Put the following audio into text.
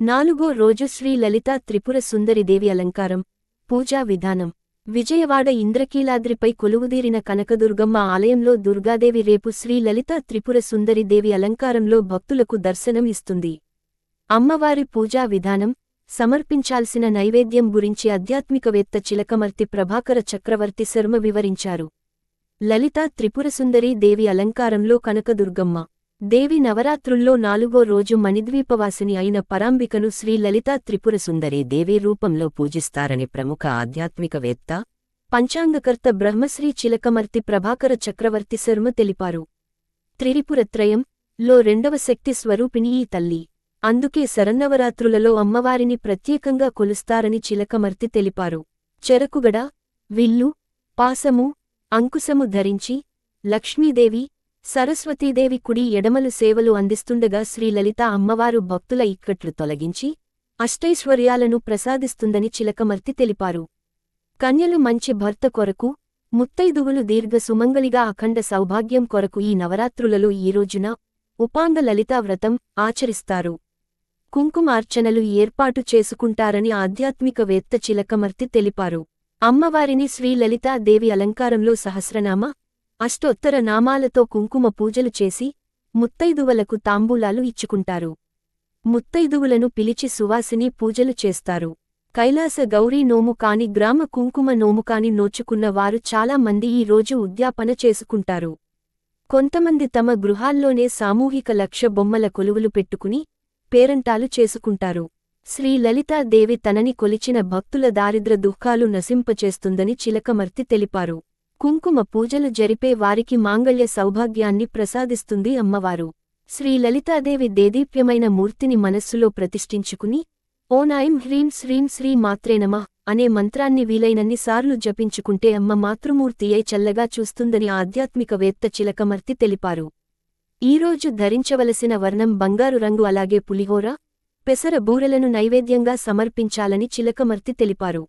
నాలుగో రోజు శ్రీ లలితా త్రిపుర సుందరిదేవి అలంకారం పూజా విధానం. విజయవాడ ఇంద్రకీలాద్రిపై కొలువుదీరిన కనకదుర్గమ్మ ఆలయంలో దుర్గాదేవి రేపు శ్రీ లలితా త్రిపుర సుందరిదేవి అలంకారంలో భక్తులకు దర్శనం ఇస్తుంది. అమ్మవారి పూజా విధానం సమర్పించాల్సిన నైవేద్యం గురించి ఆధ్యాత్మికవేత్త చిలకమర్తి ప్రభాకర చక్రవర్తి శర్మ వివరించారు. లలితా త్రిపురసుందరీ దేవి అలంకారంలో కనకదుర్గమ్మ దేవి నవరాత్రుల్లో నాలుగో రోజు మణిద్వీపవాసిని అయిన పరాంబికను శ్రీ లలితా త్రిపురసుందరి దేవి రూపంలో పూజిస్తారని ప్రముఖ ఆధ్యాత్మికవేత్త పంచాంగకర్త బ్రహ్మశ్రీ చిలకమర్తి ప్రభాకర చక్రవర్తి శర్మ తెలిపారు. త్రిపురత్రయం లో రెండవ శక్తి స్వరూపిణి ఈ తల్లి. అందుకే శరన్నవరాత్రులలో అమ్మవారిని ప్రత్యేకంగా కొలుస్తారని చిలకమర్తి తెలిపారు. చెరకుగడ విల్లు పాసము అంకుశము ధరించి లక్ష్మీదేవి సరస్వతీదేవి కుడి ఎడమలు సేవలు అందిస్తుండగా శ్రీలలిత అమ్మవారు భక్తుల ఇక్కట్లు తొలగించి అష్టైశ్వర్యాలను ప్రసాదిస్తుందని చిలకమర్తి తెలిపారు. కన్యలు మంచి భర్త కొరకు ముత్తైదువులు దీర్ఘ సుమంగలిగా అఖండ సౌభాగ్యం కొరకు ఈ నవరాత్రులలో ఈ రోజున ఉపాంగ లలితా వ్రతం ఆచరిస్తారు. కుంకుమార్చనలు ఏర్పాటు చేసుకుంటారని ఆధ్యాత్మికవేత్త చిలకమర్తి తెలిపారు. అమ్మవారిని శ్రీలలితాదేవి అలంకారంలో సహస్రనామ అష్టోత్తర నామాలతో కుంకుమ పూజలు చేసి ముత్తైదువలకు తాంబూలాలు ఇచ్చుకుంటారు. ముత్తైదువులను పిలిచి సువాసిని పూజలు చేస్తారు. కైలాస గౌరీ నోము కాని గ్రామ కుంకుమ నోము కాని నోచుకున్న వారు చాలా మంది ఈ రోజు ఉద్యాపన చేసుకుంటారు. కొంతమంది తమ గృహాల్లోనే సామూహిక లక్ష బొమ్మల కొలువులు పెట్టుకుని పేరంటాలు చేసుకుంటారు. శ్రీ లలితాదేవి తనని కొలిచిన భక్తుల దారిద్ర దుఃఖాలు నశింపచేస్తుందని చిలకమర్తి తెలిపారు. కుంకుమ పూజలు జరిపే వారికి మాంగళ్య సౌభాగ్యాన్ని ప్రసాదిస్తుంది అమ్మవారు. శ్రీ లలితాదేవి దేదీప్యమైన మూర్తిని మనస్సులో ప్రతిష్ఠించుకుని ఓనాయం హ్రీం శ్రీం శ్రీ మాత్రేనమ అనే మంత్రాన్ని వీలైనన్ని సార్లు జపించుకుంటే అమ్మ మాతృమూర్తియే చల్లగా చూస్తుందని ఆధ్యాత్మికవేత్త చిలకమర్తి తెలిపారు. ఈరోజు ధరించవలసిన వర్ణం బంగారు రంగు అలాగే పులిహోర పెసర బూరెలను నైవేద్యంగా సమర్పించాలని చిలకమర్తి తెలిపారు.